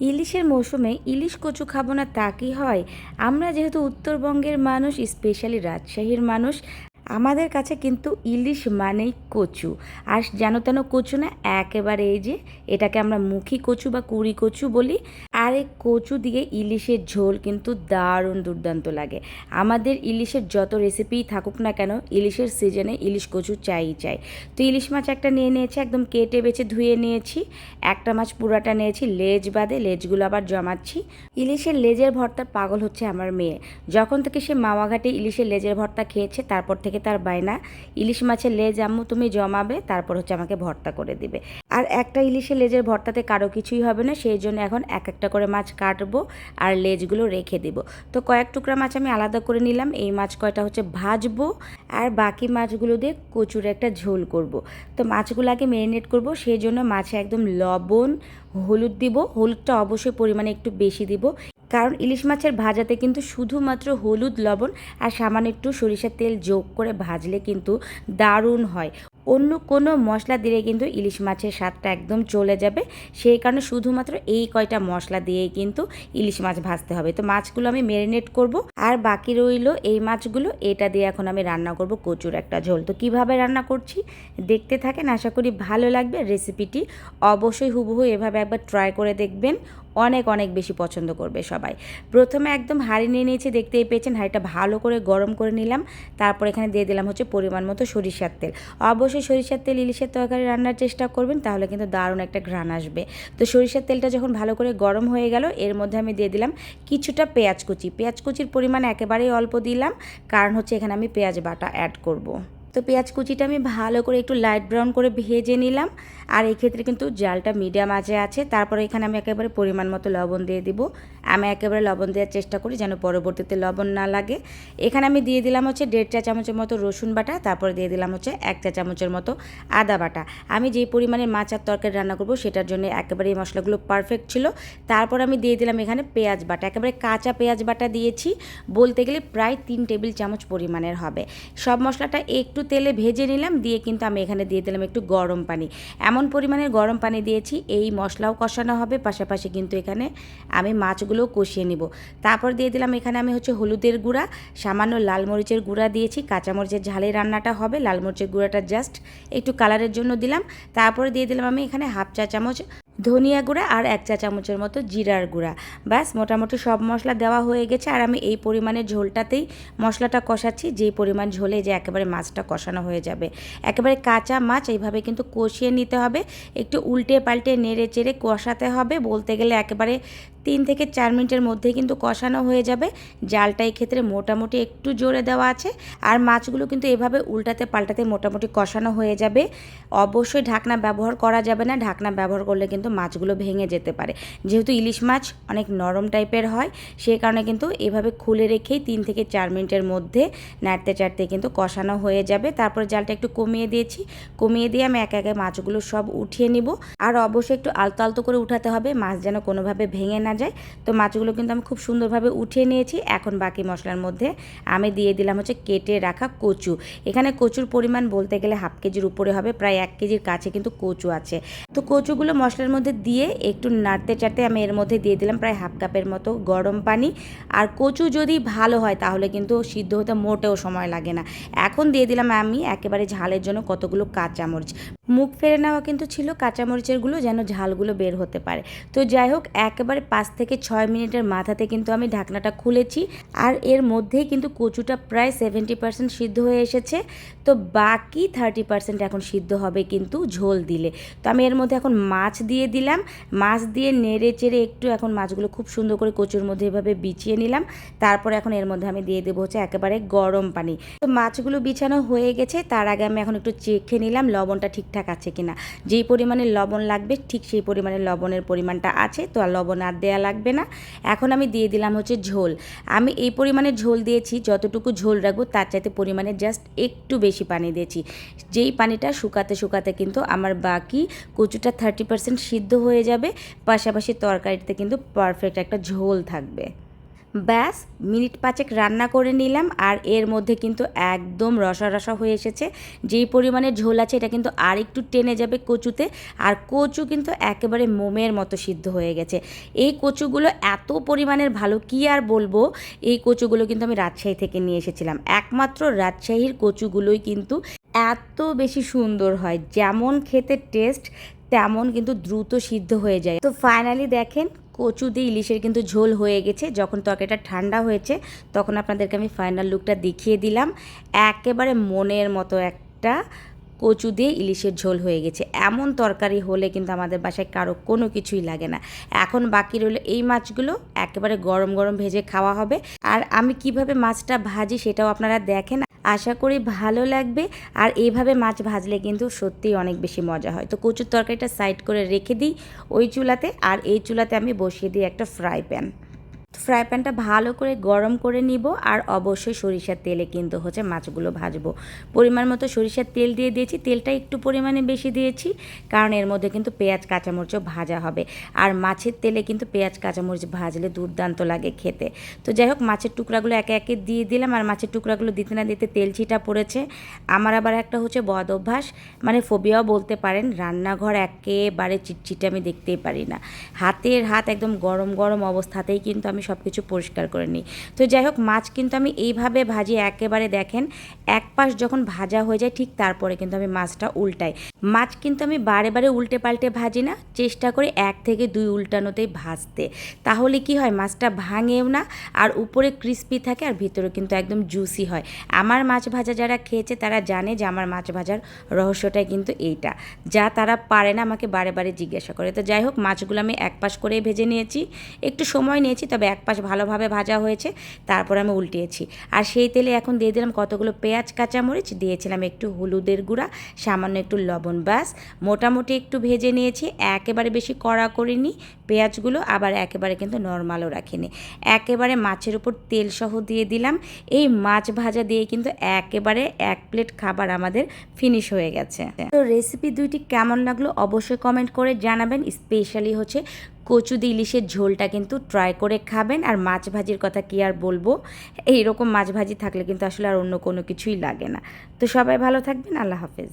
ইলিশের মৌসুমে ইলিশ কচু খাব না তা কি হয়? আমরা যেহেতু উত্তরবঙ্গের মানুষ, স্পেশালি রাজশাহীর মানুষ, আমাদের কাছে কিন্তু ইলিশ মানেই কচু। আর যেন তেন কচু না, একেবারে এই যে, এটাকে আমরা মুখী কচু বা কুড়ি কচু বলি। আর এই কচু দিয়ে ইলিশের ঝোল কিন্তু দারুণ দুর্দান্ত লাগে। আমাদের ইলিশের যত রেসিপিই থাকুক না কেন, ইলিশের সিজনে ইলিশ কচু চাই চাই। তো ইলিশ মাছ একটা নিয়ে নিয়েছি, একদম কেটে বেছে ধুয়ে নিয়েছি। একটা মাছ পুরাটা নিয়েছি, লেজ বাদে লেজগুলো আবার জমাচ্ছি। ইলিশের লেজের ভর্তার পাগল হচ্ছে আমার মেয়ে। যখন থেকে সে মামাঘাটে ইলিশের লেজের ভর্তা খেয়েছে, তারপর থেকে তার বায়না, ইলিশ মাছের লেজ আম্মু, তুমি জমাবে, তারপর হচ্ছে আমাকে ভর্তা করে দিবে। আর একটা ইলিশের লেজের ভর্তাতে কারও কিছুই হবে না, সেই জন্য এখন এক একটা করে মাছ কাটবো আর লেজগুলো রেখে দিব। তো কয়েক টুকরা মাছ আমি আলাদা করে নিলাম, এই মাছ কয়টা হচ্ছে ভাজবো আর বাকি মাছগুলো দিয়ে কচুর একটা ঝোল করব। তো মাছগুলো আগে ম্যারিনেট করব, সেই জন্য মাছে একদম লবণ, হলুদ দিব, হলুদটা অবশ্যই পরিমাণে একটু বেশি দিব। কারণ ইলিশ মাছের ভাজাতে কিন্তু শুধুমাত্র হলুদ, লবণ আর সামান্য একটু সরিষার তেল যোগ করে ভাজলে কিন্তু দারুণ হয়। অন্য কোনো মশলা দিলে কিন্তু ইলিশ মাছের স্বাদটা একদম চলে যাবে। সেই কারণে শুধুমাত্র এই কয়টা মশলা দিয়েই কিন্তু ইলিশ মাছ ভাজতে হবে। তো মাছগুলো আমি ম্যারিনেট করব আর বাকি রইল এই মাছগুলো। এটা দিয়ে এখন আমি রান্না করব কচুর একটা ঝোল। তো কীভাবে রান্না করছি দেখতে থাকেন। আশা করি ভালো লাগবে। রেসিপিটি অবশ্যই হুবহু এভাবে একবার ট্রাই করে দেখবেন। অনেক অনেক বেশি পছন্দ করবে সবাই। প্রথমে একদম হাঁড়ি নিয়ে নিয়েছি, দেখতেই পেয়েছেন। হাঁড়িটা ভালো করে গরম করে নিলাম। তারপর এখানে দিয়ে দিলাম হচ্ছে পরিমাণ মতো সরিষার তেল। অবশ্যই সরিষার তেল ইলিশের তরকারি রান্নার চেষ্টা করবেন, তাহলে কিন্তু দারুণ একটা ঘ্রাণ আসবে। তো সরিষার তেলটা যখন ভালো করে গরম হয়ে গেল, এর মধ্যে আমি দিয়ে দিলাম কিছুটা পেঁয়াজ কুচি। পেঁয়াজ কুচির পরিমাণ একেবারেই অল্প দিলাম, কারণ হচ্ছে এখানে আমি পেঁয়াজ বাটা অ্যাড করব। তো পেঁয়াজ কুচিটা আমি ভালো করে একটু লাইট ব্রাউন করে ভেজে নিলাম। আর এই ক্ষেত্রে কিন্তু জালটা মিডিয়াম আঁচে আছে। তারপরে এখানে আমি একেবারে পরিমাণ মতো লবণ দিয়ে দিব। আমি একেবারে লবণ দেওয়ার চেষ্টা করি যেন পরবর্তীতে লবণ না লাগে। এখানে আমি দিয়ে দিলাম হচ্ছে দেড় চা চামচের মতো রসুন বাটা, তারপরে দিয়ে দিলাম হচ্ছে এক চা চামচের মতো আদা বাটা। আমি যেই পরিমাণে মাছ আর তরকারি রান্না করব সেটার জন্য একেবারে এই মশলাগুলো পারফেক্ট ছিল। তারপর আমি দিয়ে দিলাম এখানে পেঁয়াজ বাটা। একেবারে কাঁচা পেঁয়াজ বাটা দিয়েছি। বলতে গেলে প্রায় তিন টেবিল চামচ পরিমাণের হবে। সব মশলাটা একটু তেলে ভেজে নিলাম, দিয়ে কিন্তু আমি এখানে দিয়ে দিলাম একটু গরম পানি। এমন পরিমাণের গরম পানি দিয়েছি, এই মশলাও কষানো হবে, পাশাপাশি কিন্তু এখানে আমি মাছগুলোও কষিয়ে নিব। তারপর দিয়ে দিলাম এখানে আমি হচ্ছে হলুদের গুঁড়া, সামান্য লাল মরিচের গুঁড়া দিয়েছি, কাঁচামরিচের ঝালে রান্নাটা হবে, লাল মরিচের গুঁড়াটা জাস্ট একটু কালারের জন্য দিলাম। তারপরে দিয়ে দিলাম আমি এখানে হাফ চা চামচ ধনিয়া গুঁড়া আর এক চা চামচের মতো জিরার গুঁড়া। ব্যাস, মোটামুটি সব মশলা দেওয়া হয়ে গেছে আর আমি এই পরিমাণের ঝোলটাতেই মশলাটা কষাচ্ছি। যেই পরিমাণ ঝোলে যে একেবারে মাছটা কষানো হয়ে যাবে। একেবারে কাঁচা মাছ, এইভাবে কিন্তু কষিয়ে নিতে হবে। একটু উল্টে পাল্টে নেড়ে চেড়ে কষাতে হবে। বলতে গেলে একেবারে তিন থেকে চার মিনিটের মধ্যে কিন্তু কষানো হয়ে যাবে। জালটা ক্ষেত্রে মোটামুটি একটু জোরে দেওয়া আছে। আর মাছগুলো কিন্তু এভাবে উল্টাতে পাল্টাতে মোটামুটি কষানো হয়ে যাবে। অবশ্যই ঢাকনা ব্যবহার করা যাবে না। ঢাকনা ব্যবহার করলে কিন্তু মাছগুলো ভেঙে যেতে পারে। যেহেতু ইলিশ মাছ অনেক নরম টাইপের হয় সেই কারণে কিন্তু এভাবে খুলে রেখেই তিন থেকে চার মিনিটের মধ্যে নাড়তে চাড়তে কিন্তু কষানো হয়ে যাবে। তারপরে জালটা একটু কমিয়ে দিয়েছি। কমিয়ে দিয়ে আমি একে একে মাছগুলো সব উঠিয়ে নিব। আর অবশ্যই একটু আলতো আলতো করে উঠাতে হবে। মাছ যেন কোনোভাবে ভেঙে না যায়। তো মাছগুলো কিন্তু আমি খুব সুন্দরভাবে উঠিয়ে নিয়েছি। এখন বাকি মশলার মধ্যে আমি দিয়ে দিলাম হচ্ছে কেটে রাখা কচু। এখানে কচুর পরিমাণ বলতে গেলে হাফ কেজির উপরে হবে, প্রায় এক কেজির কাছে কিন্তু কচু আছে। তো কচুগুলো মশলার মধ্যে দিয়ে একটু নাড়তে চাড়তে আমি এর মধ্যে দিয়ে দিলাম প্রায় হাফ কাপের মতো গরম পানি। আর কচু যদি ভালো হয় তাহলে কিন্তু সিদ্ধ হতে মোটেও সময় লাগে না। এখন দিয়ে দিলাম আমি একেবারে ঝালের জন্য কতগুলো কাঁচামরিচ। মুখ ফেরে নেওয়া কিন্তু ছিল কাঁচামরিচেরগুলো যেন ঝালগুলো বের হতে পারে। তো যাই হোক একেবারে পাঁচ থেকে ছয় মিনিটের মাথাতে কিন্তু আমি ঢাকনাটা খুলেছি আর এর মধ্যেই কিন্তু কচুটা প্রায় সেভেন্টি পার্সেন্ট সিদ্ধ হয়ে এসেছে। তো বাকি থার্টি পার্সেন্ট এখন সিদ্ধ হবে কিন্তু ঝোল দিলে। তো আমি এর মধ্যে এখন মাছ দিয়ে দিলাম। মাছ দিয়ে নেড়ে চেড়ে একটু এখন মাছগুলো খুব সুন্দর করে কচুর মধ্যে এভাবে বিছিয়ে নিলাম। তারপর এখন এর মধ্যে আমি দিয়ে দেবো হচ্ছে একেবারে গরম পানি। তো মাছগুলো বিছানো হয়ে গেছে। তার আগে আমি এখন একটু চেখে নিলাম, লবণটা ঠিকঠাক আছে কিনা। যেই পরিমাণে লবণ লাগবে, ঠিক সেই পরিমাণে লবণের পরিমাণটা আছে, তো আর লবণ আর দেওয়া লাগবে না। এখন আমি দিয়ে দিলাম হচ্ছে ঝোল। আমি এই পরিমাণে ঝোল দিয়েছি, যতটুকু ঝোল রাখব তার চাইতে পরিমাণে জাস্ট একটু বেশি পানি দিয়েছি। যেই পানিটা শুকাতে শুকাতে কিন্তু আমার বাকি কচুটা থার্টি পার্সেন্ট সিদ্ধ হয়ে যাবে, পাশাপাশি তরকারিতে কিন্তু পারফেক্ট একটা ঝোল থাকবে। ব্যাস, মিনিট পাঁচেক রান্না করে নিলাম আর এর মধ্যে কিন্তু একদম রসা রসা হয়ে এসেছে। যেই পরিমাণে ঝোল আছে, এটা কিন্তু আর একটু টেনে যাবে কচুতে। আর কচু কিন্তু একেবারে মোমের মতো সিদ্ধ হয়ে গেছে। এই কচুগুলো এত পরিমাণের ভালো, কি আর বলব? এই কচুগুলো কিন্তু আমি রাজশাহী থেকে নিয়ে এসেছিলাম। একমাত্র রাজশাহীর কচুগুলোই কিন্তু এত বেশি সুন্দর হয়। যেমন খেতে টেস্ট, তেমন কিন্তু দ্রুত সিদ্ধ হয়ে যায়। তো ফাইনালি দেখেন কচু দিয়ে ইলিশের কিন্তু ঝোল হয়ে গেছে। যখন তরকারিটা ঠান্ডা হয়েছে, তখন আপনাদেরকে আমি ফাইনাল লুকটা দেখিয়ে দিলাম। একেবারে মনের মতো একটা কচু দিয়ে ইলিশের ঝোল হয়ে গেছে। এমন তরকারি হলে কিন্তু আমাদের বাসায় কারও কোনো কিছুই লাগে না। এখন বাকি রইল এই মাছগুলো, একেবারে গরম গরম ভেজে খাওয়া হবে। আর আমি কীভাবে মাছটা ভাজি সেটাও আপনারা দেখেন। আশা করি ভালো লাগবে। আর এইভাবে মাছ ভাজলে কিন্তু সত্যিই অনেক বেশি মজা হয়। তো কচুর তরকারিটা সাইড করে রেখে দিই ওই চুলাতে। আর এই চুলাতে আমি বসিয়ে দিই একটা ফ্রাই প্যান ফ্রাই প্যানটা ভালো করে গরম করে নিব আর অবশ্যই সরিষার তেলে কিন্তু হচ্ছে মাছগুলো ভাজবো। পরিমাণ মতো সরিষার তেল দিয়ে দিয়েছি, তেলটা একটু পরিমাণে বেশি দিয়েছি, কারণ এর মধ্যে কিন্তু পেঁয়াজ, কাঁচামরিচও ভাজা হবে। আর মাছের তেলে কিন্তু পেঁয়াজ, কাঁচামরিচ ভাজলে দুর্দান্ত লাগে খেতে। তো যাই হোক, মাছের টুকরাগুলো একে একে দিয়ে দিলাম, আর মাছের টুকরাগুলো দিতে না দিতে তেল ছিটা পড়েছে। আমার আবার একটা হচ্ছে বদ অভ্যাস মানে ফোবিয়াও বলতে পারেন, রান্নাঘর একেবারে চিটচিটে আমি দেখতেই পারি না। হাতের হাত একদম গরম গরম অবস্থাতেই কিন্তু আমি সব কিছু পরিষ্কার করে নিই। তো যাই হোক মাছ কিন্তু আমি এইভাবে ভাজি একেবারে দেখেন, এক পাশ যখন ভাজা হয়ে যায় ঠিক তারপরে কিন্তু আমি মাছটা উল্টাই। মাছ কিন্তু আমি বারে বারে উল্টে পাল্টে ভাজি না, চেষ্টা করি এক থেকে দুই উল্টানোতেই ভাজতে। তাহলে কি হয়, মাছটা ভাঙেও না, আর উপরে ক্রিস্পি থাকে আর ভিতরে কিন্তু একদম জুসি হয়। আমার মাছ ভাজা যারা খেয়েছে তারা জানে যে আমার মাছ ভাজার রহস্যটাই কিন্তু এইটা। যা তারা পারে না আমাকে বারে বারে জিজ্ঞাসা করে। তো যাই হোক মাছগুলো আমি এক পাশ করেই ভেজে নিয়েছি। একটু সময় নিয়েছি, তবে এক পাশ ভালোভাবে ভাজা হয়েছে, তারপর আমি উল্টিয়েছি। আর সেই তেলে এখন দিয়ে দিলাম কতগুলো পেঁয়াজ, কাঁচামরিচ, দিয়েছিলাম একটু হলুদের গুঁড়া, সামান্য একটু লবণ ব্যাস মোটামুটি একটু ভেজে নিয়েছি, একেবারে বেশি কড়া করিনি পেঁয়াজগুলো, আবার একেবারে কিন্তু নর্মালও রাখিনি। একেবারে মাছের উপর তেল সহ দিয়ে দিলাম। এই মাছ ভাজা দিয়ে কিন্তু একেবারে এক প্লেট খাবার আমাদের ফিনিশ হয়ে গেছে। তো রেসিপি দুইটি কেমন লাগল অবশ্যই কমেন্ট করে জানাবেন। স্পেশালি হচ্ছে কচু ইলিশের ঝোলটা কিন্তু ট্রাই করে খাবেন। আর মাছ ভাজির কথা কি আর বলব? এইরকম মাছ ভাজি থাকলে কিন্তু আসলে আর অন্য কোনো কিছুই লাগে না। তো সবাই ভালো থাকবেন, আল্লাহ হাফেজ।